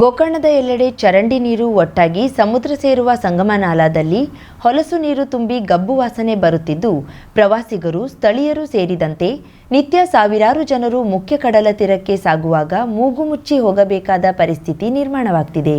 ಗೋಕರ್ಣದ ಎಲ್ಲೆಡೆ ಚರಂಡಿ ನೀರು ಒಟ್ಟಾಗಿ ಸಮುದ್ರ ಸೇರುವ ಸಂಗಮನಾಲಾದಲ್ಲಿ ಹೊಲಸು ನೀರು ತುಂಬಿ ಗಬ್ಬು ವಾಸನೆ ಬರುತ್ತಿದ್ದು, ಪ್ರವಾಸಿಗರು, ಸ್ಥಳೀಯರು ಸೇರಿದಂತೆ ನಿತ್ಯ ಸಾವಿರಾರು ಜನರು ಮುಖ್ಯ ಕಡಲ ತೀರಕ್ಕೆ ಸಾಗುವಾಗ ಮೂಗು ಮುಚ್ಚಿ ಹೋಗಬೇಕಾದ ಪರಿಸ್ಥಿತಿ ನಿರ್ಮಾಣವಾಗ್ತಿದೆ.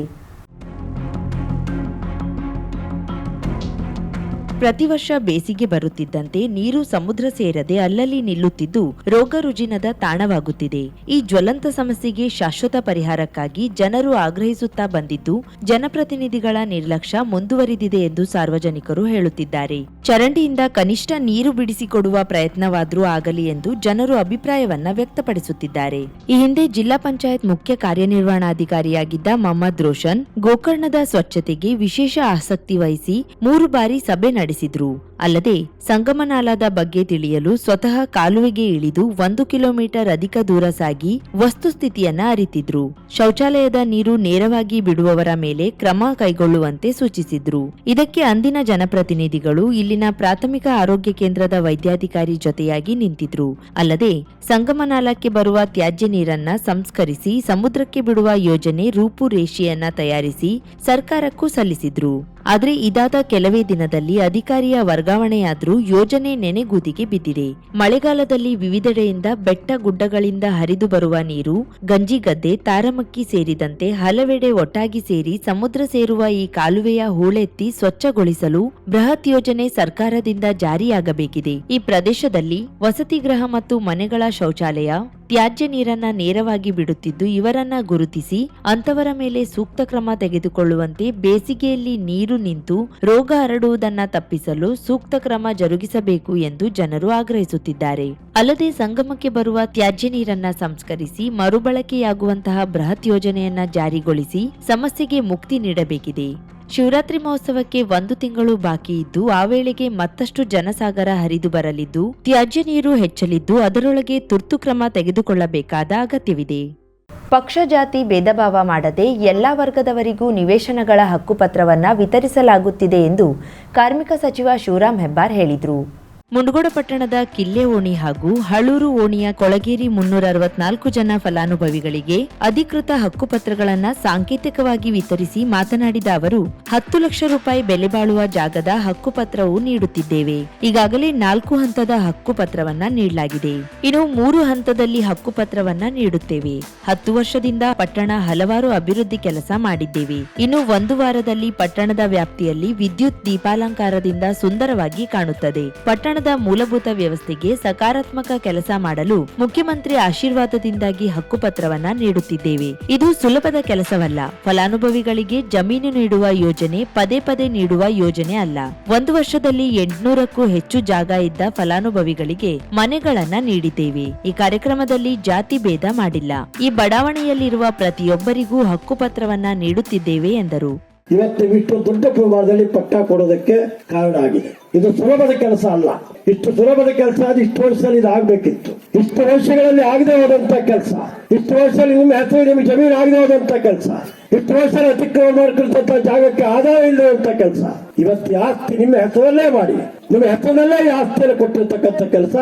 ಪ್ರತಿ ವರ್ಷ ಬೇಸಿಗೆ ಬರುತ್ತಿದ್ದಂತೆ ನೀರು ಸಮುದ್ರ ಸೇರದೆ ಅಲ್ಲಲ್ಲಿ ನಿಲ್ಲುತ್ತಿದ್ದು ರೋಗ ರುಜಿನದ ತಾಣವಾಗುತ್ತಿದೆ. ಈ ಜ್ವಲಂತ ಸಮಸ್ಯೆಗೆ ಶಾಶ್ವತ ಪರಿಹಾರಕ್ಕಾಗಿ ಜನರು ಆಗ್ರಹಿಸುತ್ತಾ ಬಂದಿದ್ದು, ಜನಪ್ರತಿನಿಧಿಗಳ ನಿರ್ಲಕ್ಷ್ಯ ಮುಂದುವರಿದಿದೆ ಎಂದು ಸಾರ್ವಜನಿಕರು ಹೇಳುತ್ತಿದ್ದಾರೆ. ಚರಂಡಿಯಿಂದ ಕನಿಷ್ಠ ನೀರು ಬಿಡಿಸಿಕೊಡುವ ಪ್ರಯತ್ನವಾದರೂ ಆಗಲಿ ಎಂದು ಜನರು ಅಭಿಪ್ರಾಯವನ್ನ ವ್ಯಕ್ತಪಡಿಸುತ್ತಿದ್ದಾರೆ. ಈ ಹಿಂದೆ ಜಿಲ್ಲಾ ಪಂಚಾಯತ್ ಮುಖ್ಯ ಕಾರ್ಯನಿರ್ವಹಣಾಧಿಕಾರಿಯಾಗಿದ್ದ ಮೊಹಮ್ಮದ್ ರೋಷನ್, ಗೋಕರ್ಣದ ಸ್ವಚ್ಛತೆಗೆ ವಿಶೇಷ ಆಸಕ್ತಿ ವಹಿಸಿ ಮೂರು ಬಾರಿ ಸಭೆ ನಡೆಸಿದ್ರು. ಅಲ್ಲದೆ ಸಂಗಮನಾಲದ ಬಗ್ಗೆ ತಿಳಿಯಲು ಸ್ವತಃ ಕಾಲುವೆಗೆ ಇಳಿದು ಒಂದು ಕಿಲೋಮೀಟರ್ ಅಧಿಕ ದೂರ ಸಾಗಿ ವಸ್ತುಸ್ಥಿತಿಯನ್ನ ಅರಿತಿದ್ರು. ಶೌಚಾಲಯದ ನೀರು ನೇರವಾಗಿ ಬಿಡುವವರ ಮೇಲೆ ಕ್ರಮ ಕೈಗೊಳ್ಳುವಂತೆ ಸೂಚಿಸಿದ್ರು. ಇದಕ್ಕೆ ಅಂದಿನ ಜನಪ್ರತಿನಿಧಿಗಳು ಇಲ್ಲಿನ ಪ್ರಾಥಮಿಕ ಆರೋಗ್ಯ ಕೇಂದ್ರದ ವೈದ್ಯಾಧಿಕಾರಿ ಜೊತೆಯಾಗಿ ನಿಂತಿದ್ರು. ಅಲ್ಲದೆ ಸಂಗಮನಾಲಕ್ಕೆ ಬರುವ ತ್ಯಾಜ್ಯ ನೀರನ್ನ ಸಂಸ್ಕರಿಸಿ ಸಮುದ್ರಕ್ಕೆ ಬಿಡುವ ಯೋಜನೆ ರೂಪುರೇಷೆಯನ್ನ ತಯಾರಿಸಿ ಸರ್ಕಾರಕ್ಕೂ ಸಲ್ಲಿಸಿದ್ರು. ಆದ್ರೆ ಇದಾದ ಕೆಲವೇ ದಿನದಲ್ಲಿ ಅಧಿಕಾರಿಯ ವರ್ಗಾವಣೆಯಾದರೂ ಯೋಜನೆ ನೆನೆಗೂದಿಗೆ ಬಿದ್ದಿದೆ. ಮಳೆಗಾಲದಲ್ಲಿ ವಿವಿಧೆಡೆಯಿಂದ ಬೆಟ್ಟ ಗುಡ್ಡಗಳಿಂದ ಹರಿದು ಬರುವ ನೀರು, ಗಂಜಿಗದ್ದೆ, ತಾರಮಕ್ಕಿ ಸೇರಿದಂತೆ ಹಲವೆಡೆ ಒಟ್ಟಾಗಿ ಸೇರಿ ಸಮುದ್ರ ಸೇರುವ ಈ ಕಾಲುವೆಯ ಹೂಳೆತ್ತಿ ಸ್ವಚ್ಛಗೊಳಿಸಲು ಬೃಹತ್ ಯೋಜನೆ ಸರ್ಕಾರದಿಂದ ಜಾರಿಯಾಗಬೇಕಿದೆ. ಈ ಪ್ರದೇಶದಲ್ಲಿ ವಸತಿ ಗೃಹ ಮತ್ತು ಮನೆಗಳ ಶೌಚಾಲಯ ತ್ಯಾಜ್ಯ ನೀರನ್ನ ನೇರವಾಗಿ ಬಿಡುತ್ತಿದ್ದು ಇವರನ್ನ ಗುರುತಿಸಿ ಅಂತವರ ಮೇಲೆ ಸೂಕ್ತ ಕ್ರಮ ತೆಗೆದುಕೊಳ್ಳುವಂತೆ ಬೇಸಿಗೆಯಲ್ಲಿ ನೀರು ನಿಂತು ರೋಗ ಹರಡುವುದನ್ನ ತಪ್ಪಿಸಲು ಸೂಕ್ತ ಕ್ರಮ ಜರುಗಿಸಬೇಕು ಎಂದು ಜನರು ಆಗ್ರಹಿಸುತ್ತಿದ್ದಾರೆ. ಅಲ್ಲದೆ ಸಂಗಮಕ್ಕೆ ಬರುವ ತ್ಯಾಜ್ಯ ನೀರನ್ನ ಸಂಸ್ಕರಿಸಿ ಮರುಬಳಕೆಯಾಗುವಂತಹ ಬೃಹತ್ ಯೋಜನೆಯನ್ನ ಜಾರಿಗೊಳಿಸಿ ಸಮಸ್ಯೆಗೆ ಮುಕ್ತಿ ನೀಡಬೇಕಿದೆ. ಶಿವರಾತ್ರಿ ಮಹೋತ್ಸವಕ್ಕೆ ಒಂದು ತಿಂಗಳು ಬಾಕಿ ಇದ್ದು, ಆ ವೇಳೆಗೆ ಮತ್ತಷ್ಟು ಜನಸಾಗರ ಹರಿದು ಬರಲಿದ್ದು, ತ್ಯಾಜ್ಯ ನೀರು ಹೆಚ್ಚಲಿದ್ದು, ಅದರೊಳಗೆ ತುರ್ತು ಕ್ರಮ ತೆಗೆದುಕೊಳ್ಳಬೇಕಾದ ಅಗತ್ಯವಿದೆ. ಪಕ್ಷ ಜಾತಿ ಭೇದಭಾವ ಮಾಡದೆ ಎಲ್ಲ ವರ್ಗದವರಿಗೂ ನಿವೇಶನಗಳ ಹಕ್ಕುಪತ್ರವನ್ನ ವಿತರಿಸಲಾಗುತ್ತಿದೆ ಎಂದು ಕಾರ್ಮಿಕ ಸಚಿವ ಶಿವರಾಮ್ ಹೆಬ್ಬಾರ್ ಹೇಳಿದರು. ಮುಂಡಗೋಡ ಪಟ್ಟಣದ ಕಿಲ್ಲೆ ಓಣಿ ಹಾಗೂ ಹಳೂರು ಓಣಿಯ ಕೊಳಗೇರಿ ಮುನ್ನೂರ ಅರವತ್ನಾಲ್ಕು ಜನ ಫಲಾನುಭವಿಗಳಿಗೆ ಅಧಿಕೃತ ಹಕ್ಕುಪತ್ರಗಳನ್ನು ಸಾಂಕೇತಿಕವಾಗಿ ವಿತರಿಸಿ ಮಾತನಾಡಿದ ಅವರು, ಹತ್ತು ಲಕ್ಷ ರೂಪಾಯಿ ಬೆಲೆ ಬಾಳುವ ಜಾಗದ ಹಕ್ಕುಪತ್ರವು ನೀಡುತ್ತಿದ್ದೇವೆ. ಈಗಾಗಲೇ ನಾಲ್ಕು ಹಂತದ ಹಕ್ಕುಪತ್ರವನ್ನ ನೀಡಲಾಗಿದೆ. ಇನ್ನು ಮೂರು ಹಂತದಲ್ಲಿ ಹಕ್ಕುಪತ್ರವನ್ನ ನೀಡುತ್ತೇವೆ. ಹತ್ತು ವರ್ಷದಿಂದ ಪಟ್ಟಣ ಹಲವಾರು ಅಭಿವೃದ್ಧಿ ಕೆಲಸ ಮಾಡಿದ್ದೇವೆ. ಇನ್ನು ಒಂದು ವಾರದಲ್ಲಿ ಪಟ್ಟಣದ ವ್ಯಾಪ್ತಿಯಲ್ಲಿ ವಿದ್ಯುತ್ ದೀಪಾಲಂಕಾರದಿಂದ ಸುಂದರವಾಗಿ ಕಾಣುತ್ತದೆ. ಪಟ್ಟಣದ ಮೂಲಭೂತ ವ್ಯವಸ್ಥೆಗೆ ಸಕಾರಾತ್ಮಕ ಕೆಲಸ ಮಾಡಲು ಮುಖ್ಯಮಂತ್ರಿ ಆಶೀರ್ವಾದದಿಂದಾಗಿ ಹಕ್ಕುಪತ್ರವನ್ನ ನೀಡುತ್ತಿದ್ದೇವೆ. ಇದು ಸುಲಭದ ಕೆಲಸವಲ್ಲ. ಫಲಾನುಭವಿಗಳಿಗೆ ಜಮೀನು ನೀಡುವ ಯೋಜನೆ ಪದೇ ಪದೇ ನೀಡುವ ಯೋಜನೆ ಅಲ್ಲ. ಒಂದು ವರ್ಷದಲ್ಲಿ ಎಂಟುನೂರಕ್ಕೂ ಹೆಚ್ಚು ಜಾಗ ಇದ್ದ ಫಲಾನುಭವಿಗಳಿಗೆ ಮನೆಗಳನ್ನ ನೀಡಿದ್ದೇವೆ. ಈ ಕಾರ್ಯಕ್ರಮದಲ್ಲಿ ಜಾತಿ ಭೇದ ಮಾಡಿಲ್ಲ. ಈ ಬಡಾವಣೆಯಲ್ಲಿರುವ ಪ್ರತಿಯೊಬ್ಬರಿಗೂ ಹಕ್ಕುಪತ್ರವನ್ನ ನೀಡುತ್ತಿದ್ದೇವೆ ಎಂದರು. ಇವತ್ತು ಇಷ್ಟು ದೊಡ್ಡ ಪ್ರಮಾಣದಲ್ಲಿ ಪಟ್ಟ ಕೊಡೋದಕ್ಕೆ ಕಾರಣ ಆಗಿದೆ. ಇದು ಸುಲಭದ ಕೆಲಸ ಅಲ್ಲ. ಇಷ್ಟು ಸುಲಭದ ಕೆಲಸ ಅದು ಇಷ್ಟು ವರ್ಷದಲ್ಲಿ ಇದು ಆಗ್ಬೇಕಿತ್ತು. ಇಷ್ಟು ವರ್ಷಗಳಲ್ಲಿ ಆಗದೆ ಹೋದಂತ ಕೆಲಸ. ಇಷ್ಟು ವರ್ಷದಲ್ಲಿ ನಿಮ್ಮ ಹೆಸರು, ನಿಮ್ಮ ಜಮೀನು ಆಗದೆ ಹೋದಂತ ಕೆಲಸ. ಇಷ್ಟು ವರ್ಷ ಅತಿಕ್ರಮ ಮಾಡ್ಕೊಂಡಂತ ಜಾಗಕ್ಕೆ ಆದಾಯ ಇಲ್ಲದಂತ ಕೆಲಸ. ಇವತ್ತು ಆಸ್ತಿ ನಿಮ್ಮ ಹೆಸರಲ್ಲೇ ಮಾಡಿ. ನಿಮ್ಮ ಹೆಸರಲ್ಲೇ ಈ ಆಸ್ತಿಯನ್ನು ಕೊಟ್ಟಿರ್ತಕ್ಕಂಥ ಕೆಲಸ.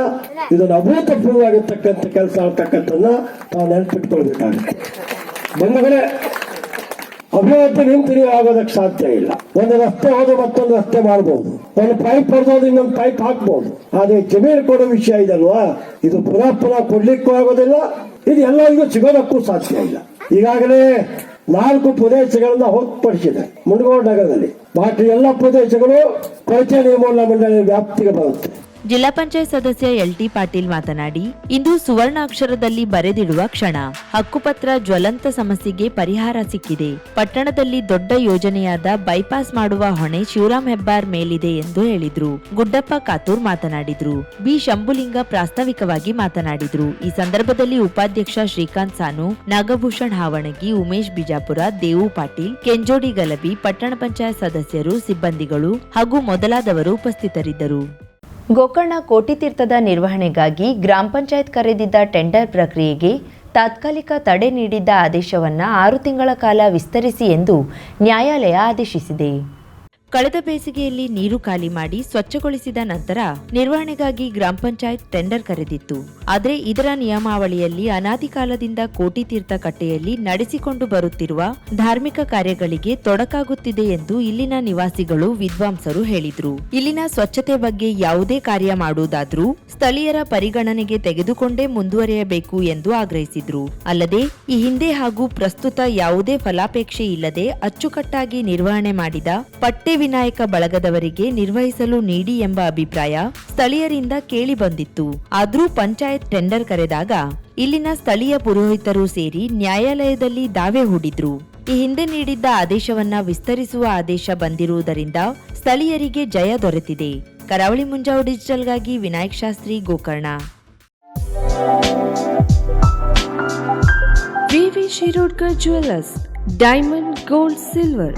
ಇದನ್ನು ಅಭೂತಪೂರ್ವವಾಗಿರ್ತಕ್ಕಂಥ ಕೆಲಸ ಆಗ್ತಕ್ಕಂಥದ್ದನ್ನ ನಾವು ನೆನಪಿಟ್ಕೊಳ್ಬೇಕಾಗುತ್ತೆ. ಬಂಧುಗಳೇ ಅಭಿವೃದ್ಧಿ ನಿಂತು ನೀವು ಆಗೋದಕ್ಕೆ ಸಾಧ್ಯ ಇಲ್ಲ. ಒಂದು ರಸ್ತೆ ಹೋದ್ರೆ ಮತ್ತೊಂದು ರಸ್ತೆ ಮಾಡಬಹುದು ಒಂದು ಪೈಪ್ ಹೊಡೆದೋದು ಇನ್ನೊಂದು ಪೈಪ್ ಹಾಕ್ಬಹುದು ಆದ್ರೆ ಜಮೀನು ಕೊಡೋ ವಿಷಯ ಇದಲ್ವಾ? ಇದು ಪುನಃ ಪುನಃ ಕೊಡ್ಲಿಕ್ಕೂ ಆಗೋದಿಲ್ಲ, ಇದು ಎಲ್ಲರಿಗೂ ಸಿಗೋದಕ್ಕೂ ಸಾಧ್ಯ ಇಲ್ಲ. ಈಗಾಗಲೇ ನಾಲ್ಕು ಪ್ರದೇಶಗಳನ್ನ ಹೊರತುಪಡಿಸಿದೆ. ಮುಂಡಗೋಡ ನಗರದಲ್ಲಿ. ಬಾಕಿ ಎಲ್ಲ ಪ್ರದೇಶಗಳು ಪರಿಚಯ ನಿರ್ಮೂಲನಾ ಮಂಡಳಿ ವ್ಯಾಪ್ತಿಗೆ ಬರುತ್ತೆ. ಜಿಲ್ಲಾ ಪಂಚಾಯತ್ ಸದಸ್ಯ ಎಲ್ ಟಿ ಪಾಟೀಲ್ ಮಾತನಾಡಿ, ಇಂದು ಸುವರ್ಣಾಕ್ಷರದಲ್ಲಿ ಬರೆದಿಡುವ ಕ್ಷಣ, ಹಕ್ಕುಪತ್ರ ಜ್ವಲಂತ ಸಮಸ್ಯೆಗೆ ಪರಿಹಾರ ಸಿಕ್ಕಿದೆ. ಪಟ್ಟಣದಲ್ಲಿ ದೊಡ್ಡ ಯೋಜನೆಯಾದ ಬೈಪಾಸ್ ಮಾಡುವ ಹೊಣೆ ಶಿವರಾಮ್ ಹೆಬ್ಬಾರ್ ಮೇಲಿದೆ ಎಂದು ಹೇಳಿದ್ರು. ಗುಡ್ಡಪ್ಪ ಕಾತೂರ್ ಮಾತನಾಡಿದ್ರು. ಬಿ. ಶಂಭುಲಿಂಗ ಪ್ರಾಸ್ತಾವಿಕವಾಗಿ ಮಾತನಾಡಿದ್ರು. ಈ ಸಂದರ್ಭದಲ್ಲಿ ಉಪಾಧ್ಯಕ್ಷ ಶ್ರೀಕಾಂತ್ ಸಾನು, ನಾಗಭೂಷಣ್ ಹಾವಣಗಿ, ಉಮೇಶ್ ಬಿಜಾಪುರ, ದೇವು ಪಾಟೀಲ್, ಕೆಂಜೋಡಿ ಗಲಭಿ, ಪಟ್ಟಣ ಪಂಚಾಯತ್ ಸದಸ್ಯರು, ಸಿಬ್ಬಂದಿಗಳು ಹಾಗೂ ಮೊದಲಾದವರು ಉಪಸ್ಥಿತರಿದ್ದರು. ಗೋಕರ್ಣ ಕೋಟಿತೀರ್ಥದ ನಿರ್ವಹಣೆಗಾಗಿ ಗ್ರಾಮ ಪಂಚಾಯತ್ ಕರೆದಿದ್ದ ಟೆಂಡರ್ ಪ್ರಕ್ರಿಯೆಗೆ ತಾತ್ಕಾಲಿಕ ತಡೆ ನೀಡಿದ್ದ ಆದೇಶವನ್ನು ಆರು ತಿಂಗಳ ಕಾಲ ವಿಸ್ತರಿಸಿ ಎಂದು ನ್ಯಾಯಾಲಯ ಆದೇಶಿಸಿದೆ. ಕಳೆದ ಬೇಸಿಗೆಯಲ್ಲಿ ನೀರು ಖಾಲಿ ಮಾಡಿ ಸ್ವಚ್ಛಗೊಳಿಸಿದ ನಂತರ ನಿರ್ವಹಣೆಗಾಗಿ ಗ್ರಾಮ ಪಂಚಾಯತ್ ಟೆಂಡರ್ ಕರೆದಿತ್ತು. ಆದರೆ ಇದರ ನಿಯಮಾವಳಿಯಲ್ಲಿ ಅನಾದಿಕಾಲದಿಂದ ಕೋಟಿ ತೀರ್ಥ ಕಟ್ಟೆಯಲ್ಲಿ ನಡೆಸಿಕೊಂಡು ಬರುತ್ತಿರುವ ಧಾರ್ಮಿಕ ಕಾರ್ಯಗಳಿಗೆ ತೊಡಕಾಗುತ್ತಿದೆ ಎಂದು ಇಲ್ಲಿನ ನಿವಾಸಿಗಳು ವಿದ್ವಾಂಸರು ಹೇಳಿದ್ರು. ಇಲ್ಲಿನ ಸ್ವಚ್ಛತೆ ಬಗ್ಗೆ ಯಾವುದೇ ಕಾರ್ಯ ಮಾಡುವುದಾದ್ರೂ ಸ್ಥಳೀಯರ ಪರಿಗಣನೆಗೆ ತೆಗೆದುಕೊಂಡೇ ಮುಂದುವರಿಯಬೇಕು ಎಂದು ಆಗ್ರಹಿಸಿದ್ರು. ಅಲ್ಲದೆ ಈ ಹಿಂದೆ ಹಾಗೂ ಪ್ರಸ್ತುತ ಯಾವುದೇ ಫಲಾಪೇಕ್ಷೆ ಇಲ್ಲದೆ ಅಚ್ಚುಕಟ್ಟಾಗಿ ನಿರ್ವಹಣೆ ಮಾಡಿದ ಪಟ್ಟೆ ವಿನಾಯಕ ಬಳಗದವರಿಗೆ ನಿರ್ವಹಿಸಲು ನೀಡಿ ಎಂಬ ಅಭಿಪ್ರಾಯ ಸ್ಥಳೀಯರಿಂದ ಕೇಳಿ ಬಂದಿತ್ತು. ಆದ್ರೂ ಪಂಚಾಯತ್ ಟೆಂಡರ್ ಕರೆದಾಗ ಇಲ್ಲಿನ ಸ್ಥಳೀಯ ಪುರೋಹಿತರು ಸೇರಿ ನ್ಯಾಯಾಲಯದಲ್ಲಿ ದಾವೆ ಹೂಡಿದ್ರು. ಈ ಹಿಂದೆ ನೀಡಿದ್ದ ಆದೇಶವನ್ನ ವಿಸ್ತರಿಸುವ ಆದೇಶ ಬಂದಿರುವುದರಿಂದ ಸ್ಥಳೀಯರಿಗೆ ಜಯ ದೊರೆತಿದೆ. ಕರಾವಳಿ ಮುಂಜಾವು ಡಿಜಿಟಲ್ಗಾಗಿ Vinayak Shastri, Gokarna. VV Shirodkar jewellers diamond, gold, silver.